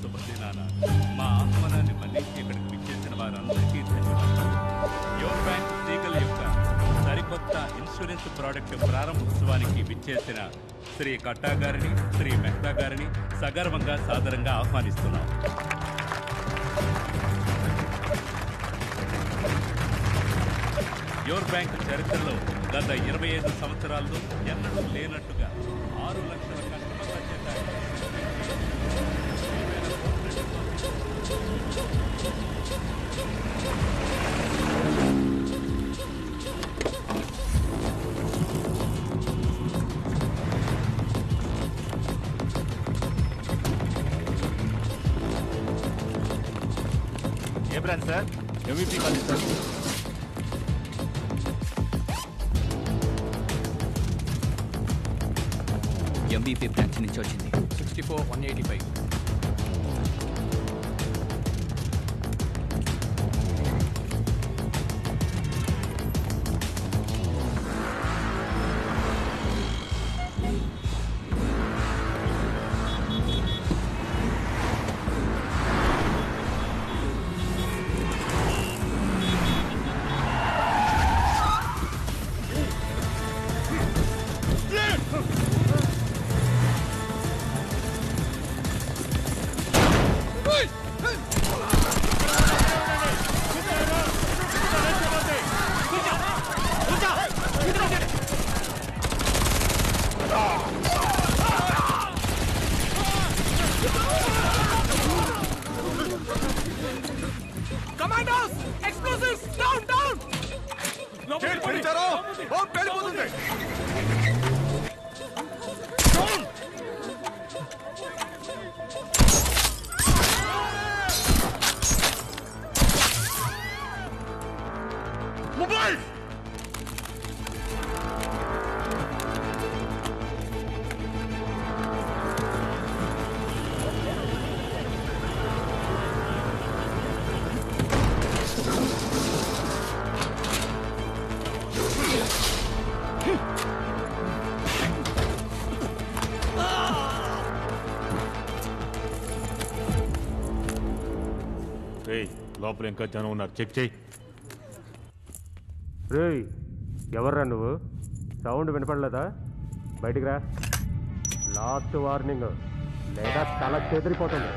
శుభదినాన మా ఆహ్వానాన్ని మన్నించి ఇక్కడికి విచ్చేసిన వారందరికీ ధన్యవాదాలు. యువర్ బ్యాంక్ లీగల్ యొక్క సరికొత్త ఇన్సూరెన్స్ ప్రోడక్ట్ ప్రారంభోత్సవానికి విచ్చేసిన శ్రీ కట్టా గారిని శ్రీ మెహతా గారిని సగర్వంగా సాదరంగా ఆహ్వానిస్తున్నాం. యోర్ బ్యాంక్ చరిత్రలో గత ఇరవై ఐదు సంవత్సరాల్లో ఎన్నడూ లేనట్టుగా ఆరు లక్షల brand sir MVP college sir. MBP branch నుంచి వచ్చింది. Sixty four one eighty five లోపల ఇంకా జనం ఉన్నారు. చెక్ చేయి. రేయ్ ఎవర్రా నువ్వు? సౌండ్ వినపడలేదా? బయటికి రా. Last warning. లేదా తల చెదిరిపోతుంది.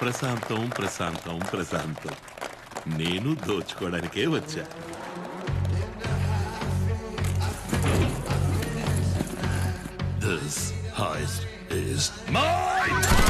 ప్రశాంతం ప్రశాంతం ప్రశాంతం నేను దోచుకోవడానికే వచ్చా This heist is mine!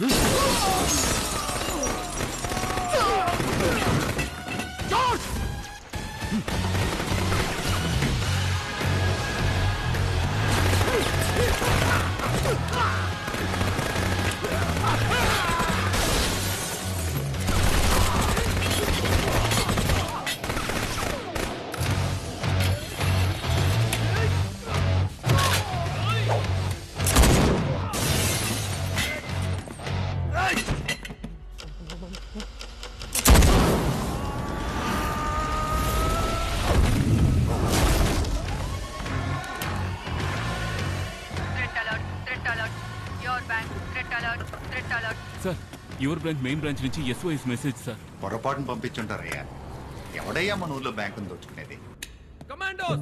Hum? Sir your branch main branch నుంచి ఎస్ఓఎస్ మెసేజ్ సార్ పొరపాటును పంపించుంటారయ్యా. ఎవడయ్యా మన ఊర్లో బ్యాంకును దోచుకునేది Commandos,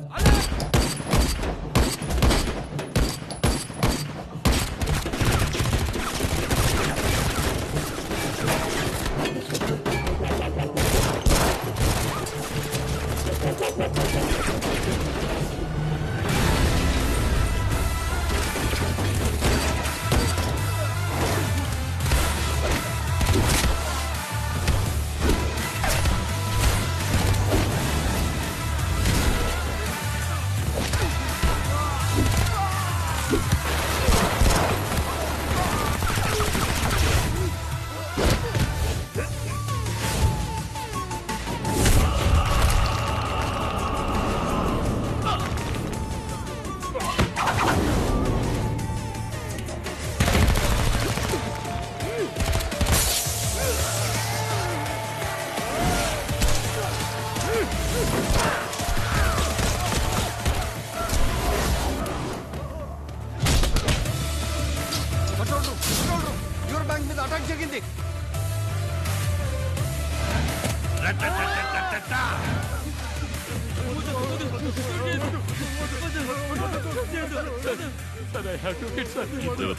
మీద అటాక్ జరిగింది.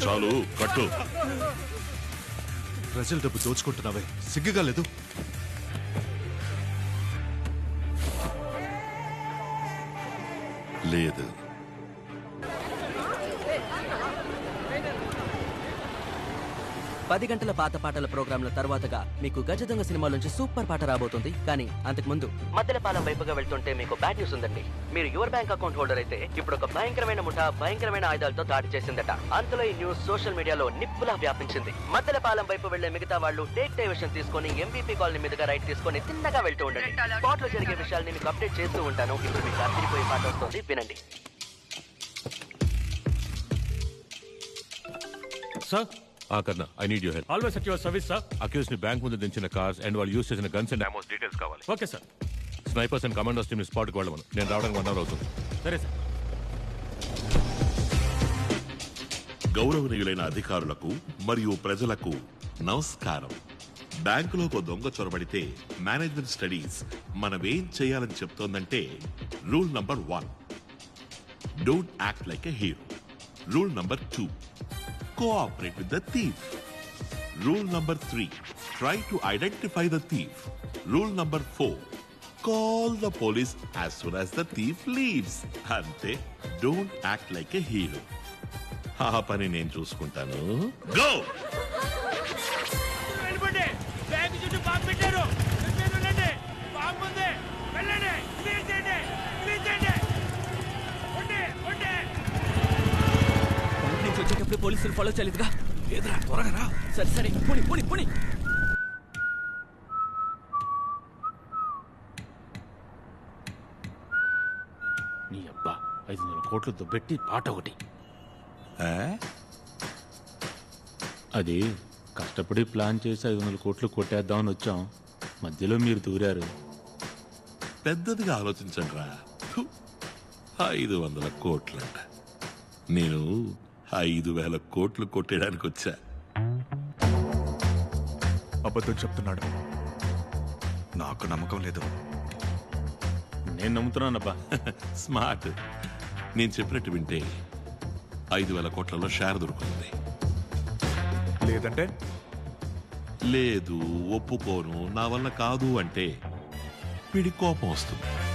చాలు కట్టు. ప్రజల డబ్బు దోచుకుంటున్నావే. సిగ్గుగా లేదు. లేదు. పది గంటల పాత పాటల ప్రోగ్రాంల తర్వాతగా మీకు గజదొంగ సినిమా నుంచి సూపర్ పాట రాబోతుంది. కానీ అంతకు ముందు మద్దెలపాలెం వైపుగా వెళ్తుంటే మీకు బ్యాడ్ న్యూస్ ఉందండి. మీరు యువర్ బ్యాంక్ అకౌంట్ హోల్డర్ అయితే ఇప్పుడు ఒక భయంకరమైన ముఠా భయంకరమైన ఆయుధాలతో దాడి చేసిందట. అంతలో ఈ న్యూస్ సోషల్ మీడియాలో నిప్పులా వ్యాపించింది. మద్దెలపాలెం వైపు వెళ్ళే మిగతా వాళ్ళు టేక్ డైవర్షన్ తీసుకొని ఎంబీపీ కాలనీ మీదుగా రైట్ తీసుకొని తిన్నగా వెళ్తూ ఉండండి. స్పాట్లో జరిగే విషయాల్ని మీకు అప్డేట్ చేస్తూ ఉంటాను. ఇప్పుడు మీకు అదిరిపోయే పాట వస్తుంది. వినండి. Sir ఆకర్ణ I need you help always at your service sir అక్యూస్ని bank ముందు దించిన కార్స్ అండ్ వాళ్ళు యూస్ చేసిన గన్స్ అండ్ అమౌంట్స్ డీటెయిల్స్ కావాలి. Okay sir snipers and commandos team స్పాట్కి వెళ్ళమను. నేను రావడానికి వన్ అవర్ అవుతుంది. సరే సార్ గౌరవనీయులైన అధికారులకు మరియు ప్రజలకు నమస్కారం. బ్యాంకులో ఒక దొంగ చొరబడితే మేనేజ్మెంట్ స్టడీస్ మనమేం చేయాలని చెప్తోందంటే rule number one don't act like a hero rule number two cooperate with the thief rule number three try to identify the thief rule number four call the police as soon as the thief leaves అంతే don't act like a hero ఆ పని నేను చూసుకుంటాను. Go పోలీసులు follow చేయలేదుగా. లేదురా త్వరగా రా. సరే సరే పుని పుని పుని. నీ అబ్బా ఐదు వందల కోట్లు దుబ్బెట్టి పాట ఒకటి. అది కష్టపడి ప్లాన్ చేసి ఐదు వందల కోట్లు కొట్టేద్దామని వచ్చాం. మధ్యలో మీరు దూరారు. పెద్దదిగా ఆలోచించండి రా. ఐదు వందల కోట్లంట. నేను ఐదు వేల కోట్లు కొట్టేయడానికి వచ్చా. అబద్ధం చెప్తున్నాడు. నాకు నమ్మకం లేదు. నేను నమ్ముతున్నానబ్బా. స్మార్ట్. నేను చెప్పినట్టు వింటే ఐదు వేల కోట్లలో షేర్ దొరుకుతుంది. లేదంటే? లేదు ఒప్పుకోను నా వల్ల కాదు అంటే వీడి కోపం వస్తుంది.